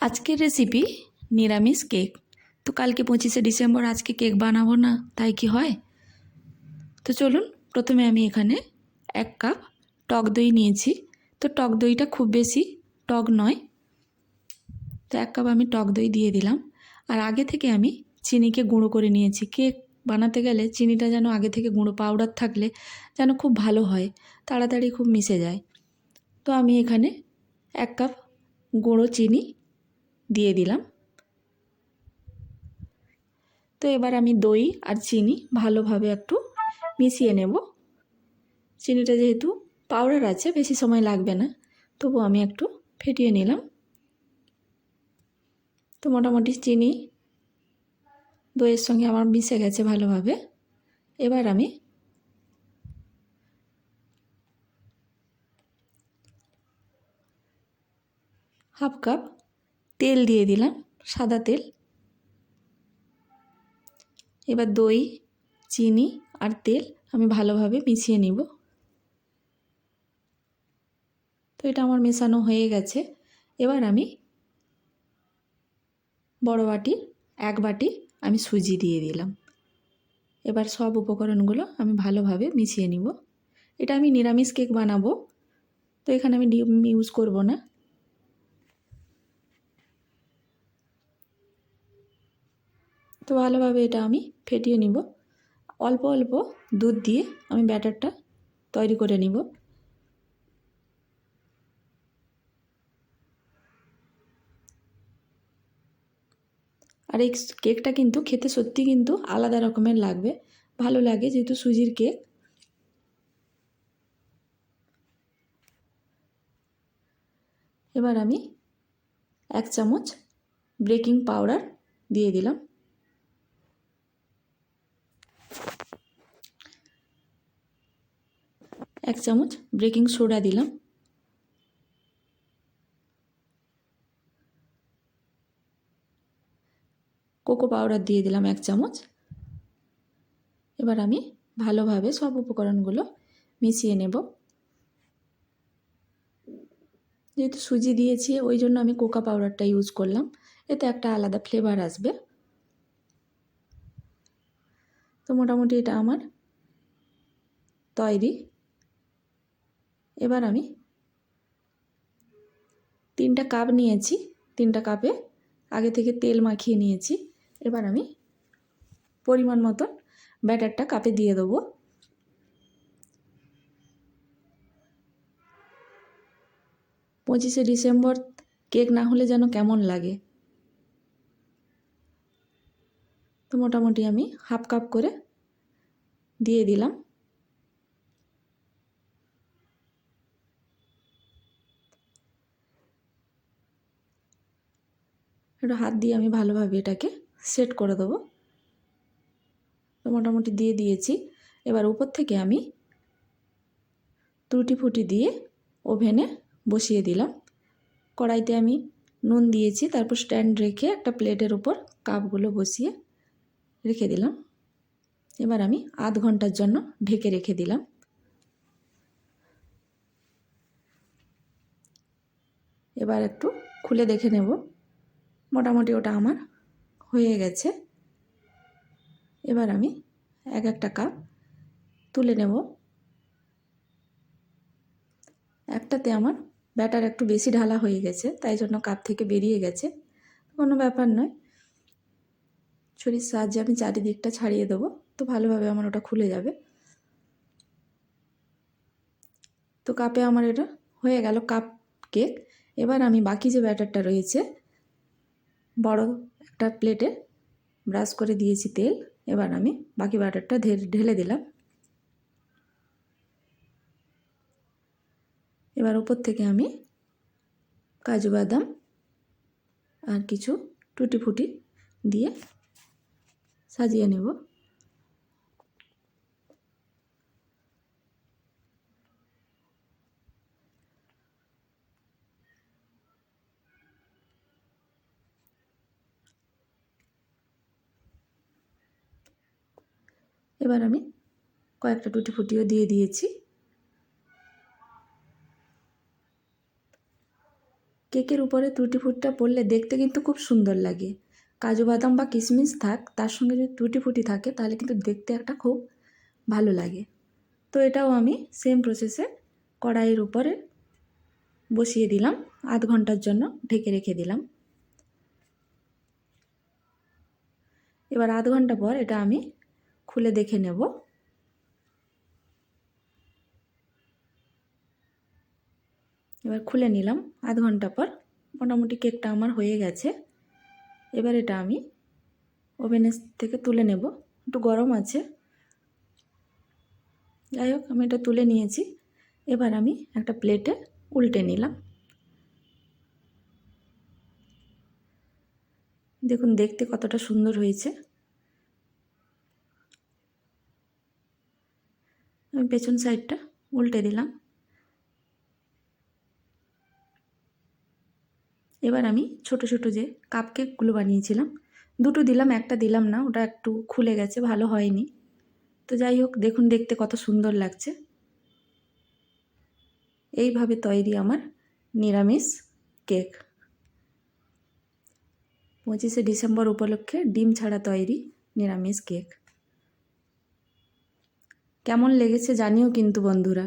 আজকের রেসিপি নিরামিষ কেক তো কালকে পঁচিশে ডিসেম্বর আজকে কেক বানাবো না, তাই কি হয়? তো চলুন, প্রথমে আমি এখানে এক কাপ টক দই নিয়েছি। তো টক দইটা খুব বেশি টক নয়। তো এক কাপ আমি টক দই দিয়ে দিলাম। আর আগে থেকে আমি চিনিকে গুঁড়ো করে নিয়েছি। কেক বানাতে গেলে চিনিটা যেন আগে থেকে গুঁড়ো পাউডার থাকলে যেন খুব ভালো হয়, তাড়াতাড়ি খুব মিশে যায়। তো আমি এখানে এক কাপ গুঁড়ো চিনি দিয়ে দিলাম। তো এবার আমি দই আর চিনি ভালোভাবে একটু মিশিয়ে নেব। চিনিটা যেহেতু পাউডার আছে, বেশি সময় লাগবে না। তবু আমি একটু ফেটিয়ে নিলাম। তো মোটামুটি চিনি দইয়ের সঙ্গে আমার মিশে গেছে ভালোভাবে। এবার আমি হাফ কাপ তেল দিয়ে দিলাম, সাদা তেল। এবার দই, চিনি আর তেল আমি ভালোভাবে মিশিয়ে নিব। তো এটা আমার মেশানো হয়ে গেছে। এবার আমি বড় বাটি, এক বাটি আমি সুজি দিয়ে দিলাম। এবার সব উপকরণগুলো আমি ভালোভাবে মিশিয়ে নিব। এটা আমি নিরামিষ কেক বানাবো, তো এখানে আমি ডিম ইউজ করব না। তো ভালোভাবে এটা আমি ফেটিয়ে নিব। অল্প অল্প দুধ দিয়ে আমি ব্যাটারটা তৈরি করে নিব। আর এই কেকটা কিন্তু খেতে সত্যি কিন্তু আলাদা রকমের লাগবে। ভালো লাগে যেহেতু সুজির কেক। এবার আমি এক চামচ বেকিং পাউডার দিয়ে দিলাম। এক চামচ বেকিং সোডা দিলাম। কোকো পাউডার দিয়ে দিলাম এক চামচ। এবার আমি ভালোভাবে সব উপকরণগুলো মিশিয়ে নেব। যেহেতু সুজি দিয়েছি, ওই জন্য আমি কোকা পাউডারটা ইউজ করলাম। এতে একটা আলাদা ফ্লেভার আসবে। তো মোটামুটি এটা আমার তৈরি। এবার আমি তিনটা কাপ নিয়েছি, তিনটা কাপে আগে থেকে তেল মাখিয়ে নিয়েছি। এবার আমি পরিমাণ মতন ব্যাটারটা কাপে দিয়ে দেবো। পঁচিশে ডিসেম্বর, কেক না হলে যেন কেমন লাগে। তো মোটামুটি আমি হাফ কাপ করে দিয়ে দিলাম। একটু হাত দিয়ে আমি ভালোভাবে এটাকে সেট করে দেবো। তো মোটামুটি দিয়ে দিয়েছি। এবার উপর থেকে আমি ত্রুটি ফুটি দিয়ে ওভেনে বসিয়ে দিলাম। কড়াইতে আমি নুন দিয়েছি, তারপর স্ট্যান্ড রেখে একটা প্লেটের উপর কাপগুলো বসিয়ে রেখে দিলাম। এবার আমি আধ ঘণ্টার জন্য ঢেকে রেখে দিলাম। এবার একটু খুলে দেখে নেব। মোটামুটি ওটা আমার হয়ে গেছে। এবার আমি এক একটা কাপ তুলে নেব। একটাতে আমার ব্যাটার একটু বেশি ঢালা হয়ে গেছে, তাই জন্য কাপ থেকে বেরিয়ে গেছে। কোনো ব্যাপার নয়। ছুরির সাহায্যে আমি চারিদিকটা ছাড়িয়ে দেবো, তো ভালোভাবে আমার ওটা খুলে যাবে। তো কাপে আমার এটা হয়ে গেল কাপ কেক। এবার আমি বাকি যে ব্যাটারটা রয়েছে বড় একটা প্লেটে ব্রাশ করে দিয়েছি তেল। এবার আমি বাকি ব্যাটারটা ঢেলে দিলাম। এবার ওপর থেকে আমি কাজু বাদাম আর কিছু টুটি ফুটি দিয়ে সাজিয়ে নেব। এবার আমি কয়েকটা টুটি ফুটিও দিয়ে দিয়েছি। কেকের উপরে টুটি ফুটটা পড়লে দেখতে কিন্তু খুব সুন্দর লাগে। কাজু বাদাম বা কিশমিশ থাক, তার সঙ্গে যদি টুটি ফুটি থাকে, তাহলে কিন্তু দেখতে একটা খুব ভালো লাগে। তো এটাও আমি সেম প্রসেসে কড়াইয়ের উপরে বসিয়ে দিলাম, আধ ঘণ্টার জন্য ঢেকে রেখে দিলাম। এবার আধ ঘণ্টা পর এটা আমি খুলে দেখে নেব। এবার খুলে নিলাম আধ ঘণ্টা পর। মোটামুটি কেকটা আমার হয়ে গেছে। এবার এটা আমি ওভেনের থেকে তুলে নেব। একটু গরম আছে। যাই হোক, আমি এটা তুলে নিয়েছি। এবার আমি একটা প্লেটে উল্টে নিলাম। দেখুন, দেখতে কতটা সুন্দর হয়েছে। আমি পেছন সাইডটা উল্টে দিলাম। এবার আমি ছোট ছোট যে কাপ কেকগুলো বানিয়েছিলাম, দুটো দিলাম, একটা দিলাম না, ওটা একটু খুলে গেছে, ভালো হয়নি। তো যাই হোক, দেখুন, দেখতে কত সুন্দর লাগছে। এইভাবে তৈরি আমার নিরামিষ কেক পঁচিশে ডিসেম্বর উপলক্ষে ডিম ছাড়া তৈরি নিরামিষ কেক কেমন লেগেছে জানিও কিন্তু বন্ধুরা।